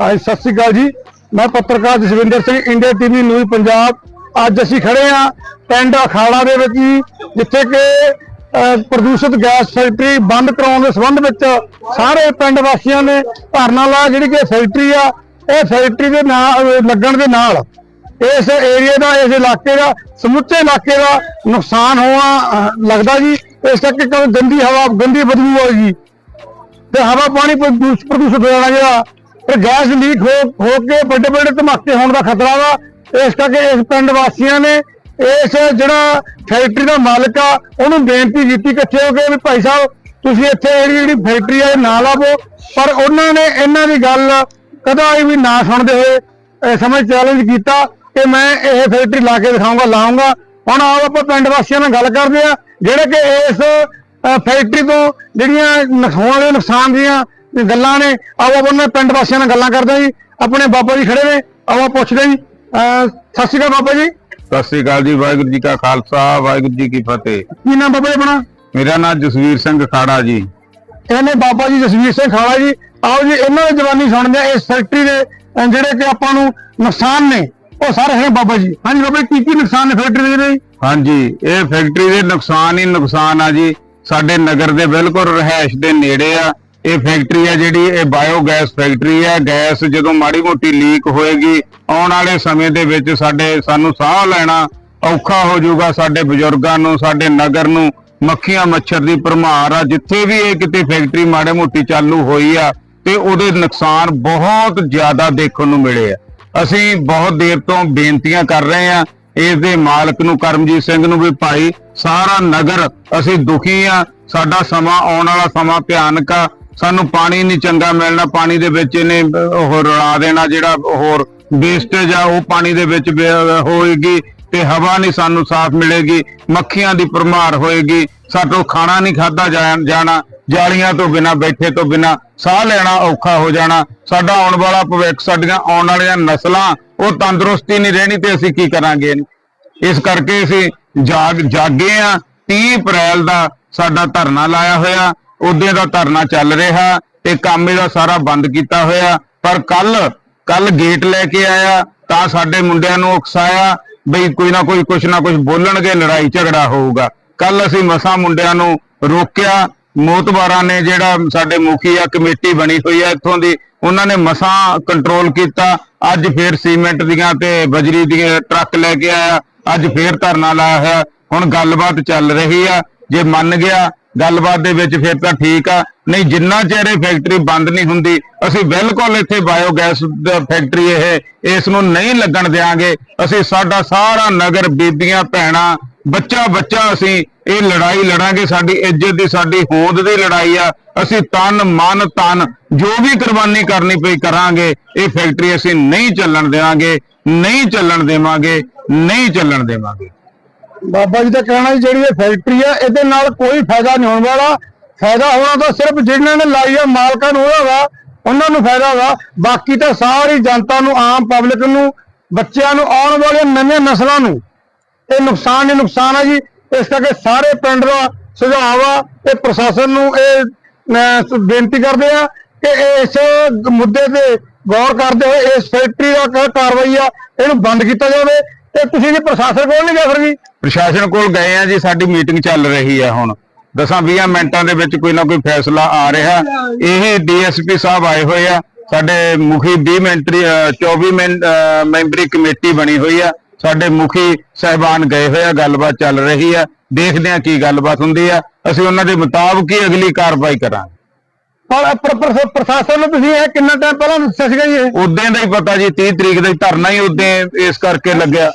ਹਾਂਜੀ, ਸਤਿ ਸ੍ਰੀ ਅਕਾਲ ਜੀ। ਮੈਂ ਪੱਤਰਕਾਰ Jaswinder Singh, India TV, news Punjab. ਅੱਜ ਅਸੀਂ ਖੜੇ ਆ ਪਿੰਡ ਅਖਾੜਾ ਦੇ ਵਿੱਚ ਜਿੱਥੇ ਕਿ ਪ੍ਰਦੂਸ਼ਿਤ ਗੈਸ ਫੈਕਟਰੀ ਬੰਦ ਕਰਾਉਣ ਦੇ ਸੰਬੰਧ ਵਿੱਚ ਸਾਰੇ ਪਿੰਡ ਵਾਸੀਆਂ ਨੇ ਧਰਨਾ ਲਾਇਆ, ਜਿਹੜੀ ਕਿ ਫੈਕਟਰੀ ਆ, ਇਹ ਫੈਕਟਰੀ ਦੇ ਨਾਲ ਲੱਗਣ ਦੇ ਨਾਲ ਇਸ ਏਰੀਆ ਦਾ, ਇਸ ਇਲਾਕੇ ਦਾ, ਸਮੁੱਚੇ ਇਲਾਕੇ ਦਾ ਨੁਕਸਾਨ ਹੋਣਾ ਲੱਗਦਾ ਜੀ। ਇਸ ਕਰਕੇ ਕੋਈ ਗੰਦੀ ਹਵਾ, ਗੰਦੀ ਬਦਬੂ ਆਏਗੀ ਤੇ ਹਵਾ ਪਾਣੀ ਪ੍ਰਦੂਸ਼- ਪ੍ਰਦੂਸ਼ਿਤ ਹੋ ਜਾਣਾ ਜਿਹੜਾ ਤੇ ਗੈਸ ਲੀਕ ਹੋ ਹੋ ਕੇ ਵੱਡੇ ਵੱਡੇ ਧਮਾਕੇ ਹੋਣ ਦਾ ਖਤਰਾ ਵਾ। ਇਸ ਕਰਕੇ ਇਸ ਪਿੰਡ ਵਾਸੀਆਂ ਨੇ ਇਸ ਜਿਹੜਾ ਫੈਕਟਰੀ ਦਾ ਮਾਲਕ ਆ, ਉਹਨੂੰ ਬੇਨਤੀ ਕੀਤੀ ਇਕੱਠੇ ਹੋ ਕੇ ਵੀ ਭਾਈ ਸਾਹਿਬ, ਤੁਸੀਂ ਇੱਥੇ ਜਿਹੜੀ ਜਿਹੜੀ ਫੈਕਟਰੀ ਆ, ਇਹ ਨਾ ਲਾਵੋ ਪਰ ਉਹਨਾਂ ਨੇ ਇਹਨਾਂ ਦੀ ਗੱਲ ਕਦਾ ਵੀ ਨਾ ਸੁਣਦੇ ਹੋਏ, ਇਹ ਸਮਝ ਚੈਲੰਜ ਕੀਤਾ ਕਿ ਮੈਂ ਇਹ ਫੈਕਟਰੀ ਲਾ ਕੇ ਦਿਖਾਊਂਗਾ ਲਾਉਂਗਾ। ਹੁਣ ਆਪ ਆਪਾਂ ਪਿੰਡ ਵਾਸੀਆਂ ਨਾਲ ਗੱਲ ਕਰਦੇ ਆ ਜਿਹੜੇ ਕਿ ਇਸ ਫੈਕਟਰੀ ਤੋਂ ਜਿਹੜੀਆਂ ਨੁਕ- ਹੋਣ ਵਾਲੇ ਨੁਕਸਾਨ ਦੀਆਂ ਗੱਲਾਂ ਨੇ, ਆਓ ਆਪਾਂ ਉਹਨਾਂ ਪਿੰਡ ਵਾਸੀਆਂ ਨਾਲ ਗੱਲਾਂ ਕਰਦੇ ਹਾਂ ਜੀ। ਆਪਣੇ ਬਾਬਾ ਜੀ ਖੜੇ ਨੇ, ਆਓ ਪੁੱਛਦੇ ਜੀ। ਸਤਿ ਸ਼੍ਰੀ ਅਕਾਲ ਬਾਬਾ ਜੀ। ਸਤਿ ਸ੍ਰੀ ਅਕਾਲ ਜੀ ਵਾਹਿਗੁਰੂ ਜੀ ਕਾ ਖਾਲਸਾ ਵਾਹਿਗੁਰੂ ਜੀ ਕੀ ਫਤਿਹ। ਕੀ ਨਾਮ ਬਾਬਾ ਜੀ ਆਪਣਾ? ਮੇਰਾ ਨਾਮ ਜਸਵੀਰ ਸਿੰਘ ਖਾੜਾ ਜੀ। ਕਹਿੰਦੇ ਬਾਬਾ ਜੀ ਜਸਵੀਰ ਸਿੰਘ ਖਾਲਾ ਜੀ ਆਓ ਜੀ ਇਹਨਾਂ ਦੀ ਜਵਾਨੀ ਸੁਣਦੇ ਆ ਇਸ ਫੈਕਟਰੀ ਦੇ ਜਿਹੜੇ ਕਿ ਆਪਾਂ ਨੂੰ ਨੁਕਸਾਨ ਨੇ ਉਹ ਸਾਰੇ ਹੈ ਬਾਬਾ ਜੀ। ਹਾਂਜੀ ਬਾਬਾ ਜੀ ਕੀ ਕੀ ਨੁਕਸਾਨ ਨੇ ਫੈਕਟਰੀ ਦੇ ਜੀ ਹਾਂਜੀ ਇਹ ਫੈਕਟਰੀ ਦੇ ਨੁਕਸਾਨ ਹੀ ਨੁਕਸਾਨ ਆ ਜੀ। ਸਾਡੇ ਨਗਰ ਦੇ ਬਿਲਕੁਲ ਰਹਿائش ਦੇ ਨੇੜੇ ਆ। ਇਹ ਫੈਕਟਰੀ ਹੈ ਜਿਹੜੀ, ਇਹ ਬਾਇਓਗੈਸ ਫੈਕਟਰੀ ਆ। ਗੈਸ ਜਦੋਂ ਮਾੜੀ ਮੋਟੀ ਲੀਕ ਹੋਏਗੀ, ਆਉਣ ਵਾਲੇ ਸਮੇਂ ਦੇ ਵਿੱਚ ਸਾਡੇ, ਸਾਨੂੰ ਸਾਹ ਲੈਣਾ ਔਖਾ ਹੋ ਜਾਊਗਾ ਸਾਡੇ ਬਜ਼ੁਰਗਾਂ ਨੂੰ, ਸਾਡੇ ਨਗਰ ਨੂੰ, ਮੱਖੀਆਂ ਮੱਛਰ ਦੀ ਭਰਮਾਰ ਆ। ਜਿੱਥੇ ਵੀ ਇਹ ਕਿਤੇ ਫੈਕਟਰੀ ਮਾੜੇ ਮੋਟੀ ਚਾਲੂ ਹੋਈ ਆ, ਤੇ ਉਹਦੇ ਨੁਕਸਾਨ ਬਹੁਤ ਜ਼ਿਆਦਾ ਦੇਖਣ ਨੂੰ ਮਿਲੇ ਆ। ਅਸੀਂ ਬਹੁਤ ਦੇਰ ਤੋਂ ਬੇਨਤੀਆਂ ਕਰ ਰਹੇ ਆ, ਇਸ ਦੇ ਮਾਲਕ ਨੂੰ, ਕਰਮਜੀਤ ਸਿੰਘ ਨੂੰ ਵੀ ਭਾਈ, ਸਾਰਾ ਨਗਰ ਅਸੀਂ ਦੁਖੀ ਆ। ਸਾਡਾ ਸਮਾਂ ਆਉਣ ਵਾਲਾ ਸਮਾਂ ਭਿਆਨਕ ਆ। ਸਾਨੂੰ ਪਾਣੀ ਨਹੀਂ ਚੰਗਾ ਮਿਲਣਾ, ਪਾਣੀ ਦੇ ਵਿੱਚ ਇਹਨੇ ਉਹ ਰਲਾ ਦੇਣਾ ਜਿਹੜਾ ਹੋਰ ਵੇਸਟੇਜ ਆ, ਉਹ ਪਾਣੀ ਦੇ ਵਿੱਚ ਹੋਏਗੀ ਤੇ ਹਵਾ ਨਹੀਂ ਸਾਨੂੰ ਸਾਫ਼ ਮਿਲੇਗੀ, ਮੱਖੀਆਂ ਦੀ ਭਰਮਾਰ ਹੋਏਗੀ ਸਾਤੋਂ ਖਾਣਾ ਨਹੀਂ ਖਾਦਾ ਜਾਣਾ, ਜਾਲੀਆਂ ਤੋਂ ਬਿਨਾ, ਬੈਠੇ ਤੋਂ ਬਿਨਾ, ਸਾਹ ਲੈਣਾ ਔਖਾ ਹੋ ਜਾਣਾ, ਸਾਡਾ ਆਉਣ ਵਾਲਾ ਭਵਿੱਖ, ਸਾਡੀਆਂ ਆਉਣ ਵਾਲੀਆਂ ਨਸਲਾਂ, ਉਹ ਤੰਦਰੁਸਤੀ ਨਹੀਂ ਰਹਿਣੀ ਤੇ ਅਸੀਂ ਕੀ ਕਰਾਂਗੇ? ਇਸ ਕਰਕੇ ਅਸੀਂ ਜਾਗ ਜਾਗੇ ਆ 30 ਅਪ੍ਰੈਲ ਦਾ ਸਾਡਾ ਧਰਨਾ ਲਾਇਆ ਹੋਇਆ ਉਹਦੇ ਦਾ ਧਰਨਾ ਚੱਲ ਰਿਹਾ ਤੇ ਕੰਮ ਇਹਦਾ ਸਾਰਾ ਬੰਦ ਕੀਤਾ ਹੋਇਆ। ਪਰ ਕੱਲ ਕੱਲ ਗੇਟ ਲੈ ਕੇ ਆਇਆ, ਤਾਂ ਸਾਡੇ ਮੁੰਡਿਆਂ ਨੂੰ ਉਕਸਾਇਆ ਬਈ ਕੋਈ ਨਾ ਕੋਈ ਕੁਛ ਨਾ ਕੁਛ ਬੋਲਣਗੇ, ਲੜਾਈ ਝਗੜਾ ਹੋਊਗਾ। ਕੱਲ ਅਸੀਂ ਮਸਾ ਮੁੰਡਿਆਂ ਨੂੰ ਰੋਕਿਆ। ਮੋਤਬਾਰਾਂ ਨੇ ਜਿਹੜਾ ਸਾਡੇ ਮੁਖੀ ਆ, ਕਮੇਟੀ ਬਣੀ ਹੋਈ ਆ ਇੱਥੋਂ ਦੀ, ਉਹਨਾਂ ਨੇ ਮਸਾ ਕੰਟਰੋਲ ਕੀਤਾ। ਅੱਜ ਫੇਰ ਸੀਮੈਂਟ ਦੀਆਂ ਤੇ ਬਜਰੀ ਦੀਆਂ ਟਰੱਕ ਲੈ ਕੇ ਆਇਆ। ਅੱਜ ਫੇਰ ਧਰਨਾ ਲਾਇਆ ਹੋਇਆ। ਹੁਣ ਗੱਲਬਾਤ ਚੱਲ ਰਹੀ ਆ। ਜੇ ਮੰਨ ਗਿਆ ਗੱਲਬਾਤ ਦੇ ਵਿੱਚ ਫਿਰ ਤਾਂ ਠੀਕ ਆ, ਨਹੀਂ ਜਿੰਨਾ ਚਿਰ ਇਹ ਫੈਕਟਰੀ ਬੰਦ ਨਹੀਂ ਹੁੰਦੀ, ਅਸੀਂ ਬਿਲਕੁਲ ਇੱਥੇ ਬਾਇਓਗੈਸ ਫੈਕਟਰੀ ਇਹ, ਇਸ ਨੂੰ ਨਹੀਂ ਲੱਗਣ ਦੇਾਂਗੇ ਅਸੀਂ ਸਾਡਾ ਸਾਰਾ ਨਗਰ, ਬੀਬੀਆਂ, ਭੈਣਾਂ, ਬੱਚਾ ਬੱਚਾ ਅਸੀਂ ਇਹ ਲੜਾਈ ਲੜਾਂਗੇ, ਸਾਡੀ ਇੱਜ਼ਤ ਦੀ, ਸਾਡੀ ਹੋਂਦ ਦੀ ਲੜਾਈ ਆ। ਅਸੀਂ ਤਨ ਮਨ ਤਨ ਜੋ ਵੀ ਕੁਰਬਾਨੀ ਕਰਨੀ ਪਈ ਕਰਾਂਗੇ, ਇਹ ਫੈਕਟਰੀ ਅਸੀਂ ਨਹੀਂ ਚੱਲਣ ਦੇਵਾਂਗੇ ਨਹੀਂ ਚੱਲਣ ਦੇਵਾਂਗੇ, ਨਹੀਂ ਚੱਲਣ ਦੇਵਾਂਗੇ। ਬਾਬਾ ਜੀ ਦਾ ਕਹਿਣਾ ਜਿਹੜੀ ਇਹ ਫੈਕਟਰੀ ਆ, ਇਹਦੇ ਨਾਲ ਕੋਈ ਫਾਇਦਾ ਨਹੀਂ ਹੋਣ ਵਾਲਾ। ਫਾਇਦਾ ਹੋਣਾ ਤਾਂ ਸਿਰਫ ਜਿਹਨਾਂ ਨੇ ਲਾਈ ਆ, ਮਾਲਕਾਂ ਨੂੰ ਉਹਦਾ ਉਹਨਾਂ ਨੂੰ ਫਾਇਦਾ ਵਾ। ਬਾਕੀ ਤਾਂ ਸਾਰੀ ਜਨਤਾ ਨੂੰ, ਆਮ ਪਬਲਿਕ ਨੂੰ, ਬੱਚਿਆਂ ਨੂੰ, ਆਉਣ ਵਾਲੀਆਂ ਨਵੀਆਂ ਨਸਲਾਂ ਨੂੰ, ਇਹ ਨੁਕਸਾਨ ਹੀ ਨੁਕਸਾਨ ਆ ਜੀ। ਇਸ ਕਰਕੇ ਸਾਰੇ ਪਿੰਡ ਦਾ ਸੁਝਾਅ ਆ ਤੇ ਪ੍ਰਸ਼ਾਸਨ ਨੂੰ ਇਹ ਬੇਨਤੀ ਕਰਦੇ ਆ ਕਿ ਇਸ ਮੁੱਦੇ ਤੇ ਗੌਰ ਕਰਦੇ ਹੋਏ, ਇਸ ਫੈਕਟਰੀ ਦਾ ਕਾਰਵਾਈ ਆ, ਇਹਨੂੰ ਬੰਦ ਕੀਤਾ ਜਾਵੇ। ਤੇ ਤੁਸੀਂ ਜੀ ਪ੍ਰਸ਼ਾਸਨ ਕੋਲ ਨਹੀਂ ਗਏ ਫਿਰ ਜੀ ਪ੍ਰਸ਼ਾਸਨ ਕੋਲ ਗਏ ਆ ਜੀ, ਸਾਡੀ ਮੀਟਿੰਗ ਚੱਲ ਰਹੀ ਹੈ ਹੁਣ। 10-20 ਮਿੰਟਾਂ ਦੇ ਵਿੱਚ ਕੋਈ ਨਾ ਕੋਈ ਫੈਸਲਾ ਆ ਰਿਹਾ। ਇਹ ਡੀਐਸਪੀ ਸਾਹਿਬ ਆਏ ਹੋਏ ਆ। ਸਾਡੇ ਮੁਖੀ 20 ਮਿੰਟਰੀ ਅਹ 24 ਮਿੰਟ ਮੈਂਬਰੀ ਕਮੇਟੀ ਬਣੀ ਹੋਈ ਆ। ਸਾਡੇ ਮੁਖੀ ਸਹਿਬਾਨ ਗਏ ਹੋਏ ਆ, ਗੱਲਬਾਤ ਚੱਲ ਰਹੀ ਆ। ਦੇਖਦੇ ਆ ਕੀ ਗੱਲਬਾਤ ਹੁੰਦੀ ਆ। ਅਸੀਂ ਉਹਨਾਂ ਦੇ ਮੁਤਾਬਕ ਹੀ ਅਗਲੀ ਕਾਰਵਾਈ ਕਰਾਂਗੇ। ਪਰ ਪ੍ਰ- ਪ੍ਰ- ਪ੍ਰਸ਼ਾਸਨ ਨੂੰ ਤੁਸੀਂ ਇਹ ਕਿੰਨਾ ਟਾਈਮ ਪਹਿਲਾਂ ਦੱਸਿਆ ਸੀਗਾ ਜੀ ਇਹ? ਉਦੋਂ ਦਾ ਹੀ ਪਤਾ ਜੀ 30 ਤਰੀਕ ਦਾ ਹੀ ਧਰਨਾ ਹੀ ਉਦੋਂ ਇਸ ਕਰਕੇ ਲੱਗਿਆ।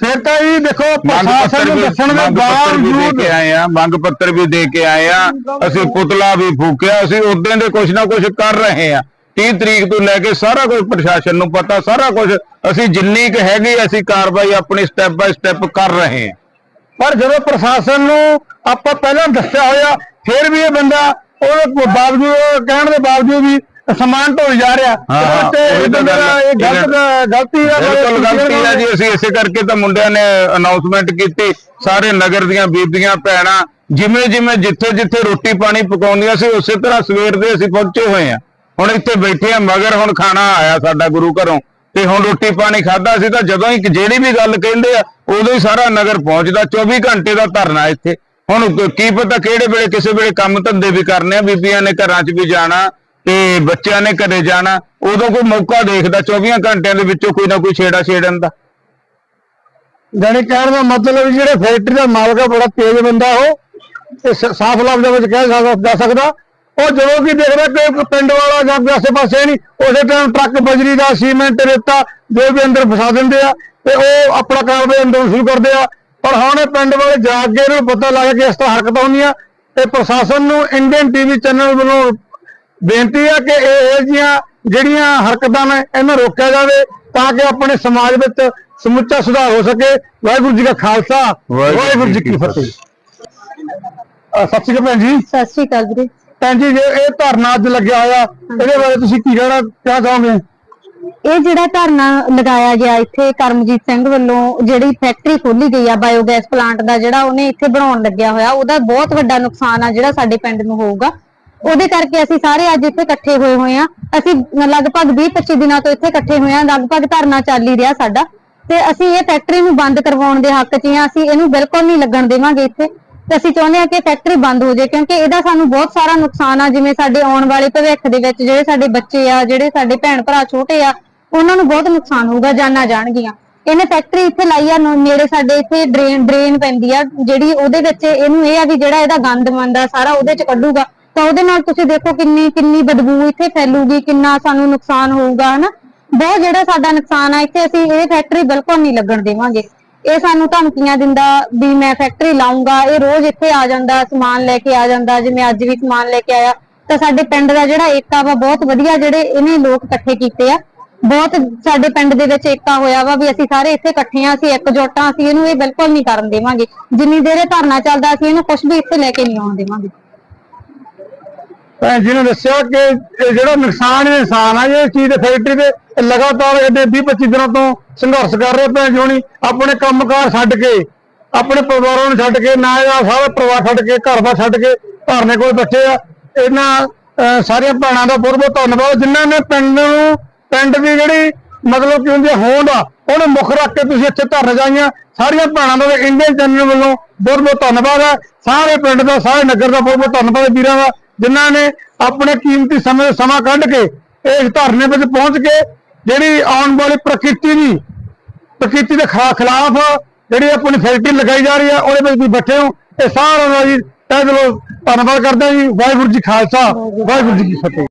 ਫਿਰ ਤਾਂ ਜੀ ਦੇਖੋ ਮੰਗ ਪ੍ਰਸ਼ਾਸਨ ਪੱਤਰ ਨੂੰ ਵੀ ਦੱਸਣ ਦੇ ਮੰਗ ਪੱਤਰ ਵੀ ਦੇ ਬਾਵਜੂਦ ਕੇ ਆਏ ਆ ਮੰਗ ਪੱਤਰ ਵੀ ਦੇ ਕੇ ਆਏ ਆ। ਅਸੀਂ ਪੁਤਲਾ ਵੀ ਫੂਕਿਆ ਅਸੀਂ ਉਦੋਂ ਦੇ ਕੁਝ ਨਾ ਕੁਝ ਕਰ ਰਹੇ ਆ। 30 ਤਰੀਕ ਤੋਂ ਲੈ ਕੇ ਸਾਰਾ ਕੁਝ ਪ੍ਰਸ਼ਾਸਨ ਨੂੰ ਪਤਾ ਸਾਰਾ ਕੁਝ ਅਸੀਂ ਜਿੰਨੀ ਕੁ ਹੈਗੀ ਅਸੀਂ ਕਾਰਵਾਈ ਆਪਣੀ ਸਟੈਪ ਬਾਈ ਸਟੈਪ ਕਰ ਰਹੇ ਆ। ਪਰ ਜਦੋਂ ਪ੍ਰਸ਼ਾਸਨ ਨੂੰ ਆਪਾਂ ਪਹਿਲਾਂ ਦੱਸਿਆ ਹੋਇਆ ਫਿਰ ਵੀ ਇਹ ਬੰਦਾ ਉਹਦੇ ਬਾਵਜੂਦ ਕਹਿਣ ਦੇ ਬਾਵਜੂਦ ਵੀ ਸਮਾਨ ਢੋਈ ਜਾ ਰਿਹਾ। ਹਾਂ, ਉਹੀ ਇਹ ਤਾਂ ਬੰਦੇ ਦਾ ਗੱਲ- ਇਹ ਗਲਤ ਗਲਤੀ ਹੈ ਬਿਲਕੁਲ ਗਲਤੀ ਹੈ ਜੀ ਅਸੀਂ ਇਸੇ ਕਰਕੇ ਤਾਂ ਮੁੰਡਿਆਂ ਨੇ ਅਨਾਉਂਸਮੈਂਟ ਕੀਤੀ। ਸਾਰੇ ਨਗਰ ਦੀਆਂ ਬੀਬੀਆਂ ਭੈਣਾਂ ਜਿਵੇਂ ਜਿਵੇਂ ਜਿੱਥੇ ਜਿੱਥੇ ਰੋਟੀ ਪਾਣੀ ਪਕਾਉਂਦੀਆਂ ਸੀ ਉਸੇ ਤਰ੍ਹਾਂ ਸਵੇਰ ਦੇ ਅਸੀਂ ਪਹੁੰਚੇ ਹੋਏ ਆ ਹੁਣ ਇੱਥੇ ਬੈਠੇ ਆ ਮਗਰ ਹੁਣ ਖਾਣਾ ਆਇਆ ਸਾਡਾ ਗੁਰੂ ਘਰੋਂ। ਤੇ ਹੁਣ ਰੋਟੀ ਪਾਣੀ ਖਾਦਾ ਸੀ ਤਾਂ ਜਦੋਂ ਹੀ ਜਿਹੜੀ ਵੀ ਗੱਲ ਕਹਿੰਦੇ ਆ ਉਦੋਂ ਹੀ ਸਾਰਾ ਨਗਰ ਪਹੁੰਚਦਾ। 24 ਘੰਟੇ ਦਾ ਧਰਨਾ ਇੱਥੇ। ਹੁਣ ਕੀ ਪਤਾ ਕਿਹੜੇ ਵੇਲੇ ਕਿਸੇ ਵੇਲੇ ਕੰਮ ਧੰਦੇ ਵੀ ਕਰਨੇ ਆ, ਬੀਬੀਆਂ ਨੇ ਘਰਾਂ 'ਚ ਵੀ ਜਾਣਾ ਤੇ ਬੱਚਿਆਂ ਨੇ ਘਰੇ ਜਾਣਾ, ਉਦੋਂ ਕੋਈ ਮੌਕਾ ਦੇਖਦਾ 24 ਘੰਟਿਆਂ ਦੇ ਵਿੱਚੋਂ ਕੋਈ ਨਾ ਕੋਈ ਛੇੜਾ ਛੇੜਨ ਦਾ। ਜਾਣੀ ਕਹਿਣ ਦਾ ਮਤਲਬ ਵੀ ਜਿਹੜੇ ਫੈਕਟਰੀ ਦਾ ਮਾਲਕ ਆ, ਬੜਾ ਤੇਜ਼ ਬੰਦਾ ਉਹ ਤੇ ਸ- ਸਾਫ਼ ਲਫ਼ਜ਼ਾਂ ਵਿੱਚ ਕਹਿ ਸਕਦਾ ਜਾ ਸਕਦਾ। ਉਹ ਜਦੋਂ ਕੀ ਦੇਖਦਾ ਕੋਈ ਪਿੰਡ ਵਾਲਾ ਜਾਂ ਕੋਈ ਆਸੇ ਪਾਸੇ ਨਹੀਂ ਉਸੇ ਟਾਈਮ ਟਰੱਕ ਬਜਰੀ ਦਾ, ਸੀਮੈਂਟ ਰੇਤਾ ਜੋ ਵੀ ਅੰਦਰ ਫਸਾ ਦਿੰਦੇ ਆ, ਤੇ ਉਹ ਆਪਣਾ ਕਾਰਵਾਈ ਅੰਦਰ ਸ਼ੁਰੂ ਕਰਦੇ ਆ। ਪਰ ਹੁਣ ਇਹ ਪਿੰਡ ਵਾਲੇ ਜਾ ਕੇ ਇਹਨਾਂ ਨੂੰ ਪਤਾ ਲੱਗ ਗਿਆ ਕਿ ਇਸ ਤਰ੍ਹਾਂ ਹਰਕਤਾਂ ਹੁੰਦੀਆਂ। ਤੇ ਪ੍ਰਸ਼ਾਸਨ ਨੂੰ ਇੰਡੀਅਨ ਟੀਵੀ ਚੈਨਲ ਵੱਲੋਂ ਬੇਨਤੀ ਹੈ ਕਿ ਇਹ ਜੀਆਂ ਜਿਹੜੀਆਂ ਹਰਕਤਾਂ ਨੇ ਇਹਨਾਂ ਰੋਕਿਆ ਜਾਵੇ ਤਾਂ ਕਿ ਆਪਣੇ ਸਮਾਜ ਵਿੱਚ ਸਮੁੱਚਾ ਸੁਧਾਰ ਹੋ ਸਕੇ। ਵਾਹਿਗੁਰੂ ਜੀ ਕਾ ਖਾਲਸਾ ਵਾਹਿਗੁਰੂ ਜੀ ਕੀ ਫਤਿਹ। ਸਤਿ ਸ਼੍ਰੀ ਅਕਾਲ ਭੈਣ ਜੀ। ਸਤਿ ਸ਼੍ਰੀ ਅਕਾਲ ਵੀਰੇ। ਭੈਣ ਜੀ ਜੇ ਇਹ ਧਰਨਾ ਅੱਜ ਲੱਗਿਆ ਹੋਇਆ ਇਹਦੇ ਬਾਰੇ ਤੁਸੀਂ ਕੀ ਕਹਿਣਾ ਕਹਿਣਾ ਚਾਹੋਗੇ? ਇਹ ਜਿਹੜਾ ਧਰਨਾ ਲਗਾਇਆ ਗਿਆ ਇੱਥੇ ਕਰਮਜੀਤ ਸਿੰਘ ਵੱਲੋਂ, ਜਿਹੜੀ ਫੈਕਟਰੀ ਖੋਲੀ ਗਈ ਆ ਬਾਇਓਗੈਸ ਪਲਾਂਟ ਦਾ, ਜਿਹੜਾ ਉਹਨੇ ਇੱਥੇ ਬਣਾਉਣ ਲੱਗਿਆ ਹੋਇਆ, ਉਹਦਾ ਬਹੁਤ ਵੱਡਾ ਨੁਕਸਾਨ ਆ, ਜਿਹੜਾ ਸਾਡੇ ਪਿੰਡ ਨੂੰ ਹੋਊਗਾ। ਉਹਦੇ ਕਰਕੇ ਅਸੀਂ ਸਾਰੇ ਅੱਜ ਇੱਥੇ ਇਕੱਠੇ ਹੋਏ ਹੋਏ ਆ। ਅਸੀਂ ਲਗਭਗ 20-25 ਦਿਨਾਂ ਤੋਂ ਇੱਥੇ ਇਕੱਠੇ ਹੋਏ ਆ, ਲਗਭਗ ਧਰਨਾ ਚੱਲ ਹੀ ਰਿਹਾ ਸਾਡਾ। ਤੇ ਅਸੀਂ ਇਹ ਫੈਕਟਰੀ ਨੂੰ ਬੰਦ ਕਰਵਾਉਣ ਦੇ ਹੱਕ 'ਚ ਆ, ਅਸੀਂ ਇਹਨੂੰ ਬਿਲਕੁਲ ਨਹੀਂ ਲੱਗਣ ਦੇਵਾਂਗੇ ਇੱਥੇ। ਤੇ ਅਸੀਂ ਚਾਹੁੰਦੇ ਆ ਕਿ ਫੈਕਟਰੀ ਬੰਦ ਹੋ ਜਾਏ, ਕਿਉਂਕਿ ਇਹਦਾ ਸਾਨੂੰ ਬਹੁਤ ਸਾਰਾ ਨੁਕਸਾਨ ਆ, ਜਿਵੇਂ ਸਾਡੇ ਆਉਣ ਵਾਲੇ ਭਵਿੱਖ ਦੇ ਵਿੱਚ ਜਿਹੜੇ ਸਾਡੇ ਬੱਚੇ ਆ, ਜਿਹੜੇ ਸਾਡੇ ਭੈਣ ਭਰਾ ਛੋਟੇ ਆ ਉਹਨਾਂ ਨੂੰ ਬਹੁਤ ਨੁਕਸਾਨ ਹੋਊਗਾ, ਜਾਨਾਂ ਜਾਣਗੀਆਂ। ਇਹਨੇ ਫੈਕਟਰੀ ਇੱਥੇ ਲਾਈ ਆ, ਨੋ- ਨੇੜੇ ਸਾਡੇ ਇੱਥੇ ਡਰੇਨ ਡਰੇਨ ਪੈਂਦੀ ਆ, ਜਿਹੜੀ ਉਹਦੇ ਵਿੱਚ ਇਹਨੂੰ ਇਹ ਆ ਵੀ ਜਿਹੜਾ ਇਹਦਾ ਗੰਦ ਮੰਦ ਆ, ਸਾਰਾ ਉਹਦੇ ਚ ਕੱਢੂਗਾ। ਤਾਂ ਉਹਦੇ ਨਾਲ ਤੁਸੀਂ ਦੇਖੋ ਕਿੰਨੀ ਕਿੰਨੀ ਬਦਬੂ ਇੱਥੇ ਫੈਲੂਗੀ, ਕਿੰਨਾ ਸਾਨੂੰ ਨੁਕਸਾਨ ਹੋਊਗਾ, ਹਨਾ? ਬਹੁਤ ਜਿਹੜਾ ਸਾਡਾ ਨੁਕਸਾਨ ਆ, ਇੱਥੇ ਅਸੀਂ ਇਹ ਫੈਕਟਰੀ ਬਿਲਕੁਲ ਨਹੀਂ ਲੱਗਣ ਦੇਵਾਂਗੇ। ਇਹ ਸਾਨੂੰ ਧਮਕੀਆਂ ਦਿੰਦਾ ਵੀ ਮੈਂ ਫੈਕਟਰੀ ਲਾਉਂਗਾ ਇਹ ਰੋਜ਼ ਇੱਥੇ ਆ ਜਾਂਦਾ, ਸਮਾਨ ਲੈ ਕੇ ਆ ਜਾਂਦਾ, ਜਿਵੇਂ ਅੱਜ ਵੀ ਸਮਾਨ ਲੈ ਕੇ ਆਇਆ। ਤਾਂ ਸਾਡੇ ਪਿੰਡ ਦਾ ਜਿਹੜਾ ਏਕਾ ਵਾ, ਬਹੁਤ ਵਧੀਆ ਜਿਹੜੇ ਇਹਨੇ ਲੋਕ ਇਕੱਠੇ ਕੀਤੇ ਆ। ਬਹੁਤ ਸਾਡੇ ਪਿੰਡ ਦੇ ਵਿੱਚ ਏਕਾ ਹੋਇਆ ਵਾ ਵੀ ਅਸੀਂ ਸਾਰੇ ਇੱਥੇ ਇਕੱਠੇ ਆ ਅਸੀਂ ਇਕਜੁੱਟ ਆ ਅਸੀਂ ਇਹਨੂੰ ਇਹ ਬਿਲਕੁਲ ਨਹੀਂ ਕਰਨ ਦੇਵਾਂਗੇ। ਜਿੰਨੀ ਦੇਰ ਇਹ ਧਰਨਾ ਚੱਲਦਾ, ਅਸੀਂ ਇਹਨੂੰ ਕੁਝ ਵੀ ਇੱਥੇ ਲੈ ਕੇ ਨਹੀਂ ਆਉਣ ਦੇਵਾਂਗੇ। ਭੈਣ ਜੀ ਨੇ ਦੱਸਿਆ ਕਿ ਇਹ ਜਿਹੜਾ ਨੁਕਸਾਨ ਇਹ ਇਨਸਾਨ ਆ ਜੇ ਚੀਜ਼ ਦੇ ਫੈਕਟਰੀ ਦੇ ਲਗਾਤਾਰ ਇਹਦੇ 20 25 ਦਿਨਾਂ ਤੋਂ ਸੰਘਰਸ਼ ਕਰ ਰਹੇ ਭੈਣ ਜੀ ਹੋਣੀ। ਆਪਣੇ ਕੰਮਕਾਰ ਛੱਡ ਕੇ, ਆਪਣੇ ਪਰਿਵਾਰਾਂ ਨੂੰ ਛੱਡ ਕੇ, ਨਾ ਇਹਦਾ ਸਾਰਾ ਪਰਿਵਾਰ ਛੱਡ ਕੇ, ਘਰ ਦਾ ਛੱਡ ਕੇ ਧਰਨੇ ਕੋਲ ਬੈਠੇ ਆ। ਇਹਨਾਂ ਸਾਰੀਆਂ ਭੈਣਾਂ ਦਾ ਬਹੁਤ ਬਹੁਤ ਧੰਨਵਾਦ। ਜਿਨ੍ਹਾਂ ਨੇ ਪਿੰਡ ਨੂੰ ਪਿੰਡ ਦੀ ਜਿਹੜੀ ਮਤਲਬ ਕਿ ਹੁੰਦੀ ਆ ਹੋਂਦ ਆ, ਉਹਨੂੰ ਮੁੱਖ ਰੱਖ ਕੇ ਤੁਸੀਂ ਇੱਥੇ ਧਰਨੇ ਜਾਈਆਂ। ਸਾਰੀਆਂ ਭੈਣਾਂ ਦਾ ਇੰਡੀਅਨ ਚੈਨਲ ਵੱਲੋਂ ਬਹੁਤ ਬਹੁਤ ਧੰਨਵਾਦ ਹੈ। ਸਾਰੇ ਪਿੰਡ ਦਾ, ਸਾਰੇ ਨਗਰ ਦਾ ਬਹੁਤ ਬਹੁਤ ਧੰਨਵਾਦ ਹੈ ਵੀਰਾਂ ਦਾ, ਜਿਨ੍ਹਾਂ ਨੇ ਆਪਣੇ ਕੀਮਤੀ ਸਮੇਂ ਸਮਾਂ ਕੱਢ ਕੇ ਇਸ ਧਰਨੇ ਵਿੱਚ ਪਹੁੰਚ ਕੇ ਜਿਹੜੀ ਆਉਣ ਵਾਲੀ ਪ੍ਰਕਿਰਤੀ ਦੀ, ਪ੍ਰਕਿਰਤੀ ਦੇ ਖਿਲਾ- ਖਿਲਾਫ ਜਿਹੜੀ ਆਪਣੀ ਫੈਕਟਰੀ ਲਗਾਈ ਜਾ ਰਹੀ ਹੈ ਉਹਦੇ ਵਿੱਚ ਵੀ ਬੈਠੇ ਹੋ। ਇਹ ਸਾਰਿਆਂ ਦਾ ਜੀ ਤਹਿ ਦਿਲੋਂ ਧੰਨਵਾਦ ਕਰਦਾ ਜੀ। ਵਾਹਿਗੁਰੂ ਜੀ ਖਾਲਸਾ, ਵਾਹਿਗੁਰੂ ਜੀ ਕੀ ਫਤਿਹ।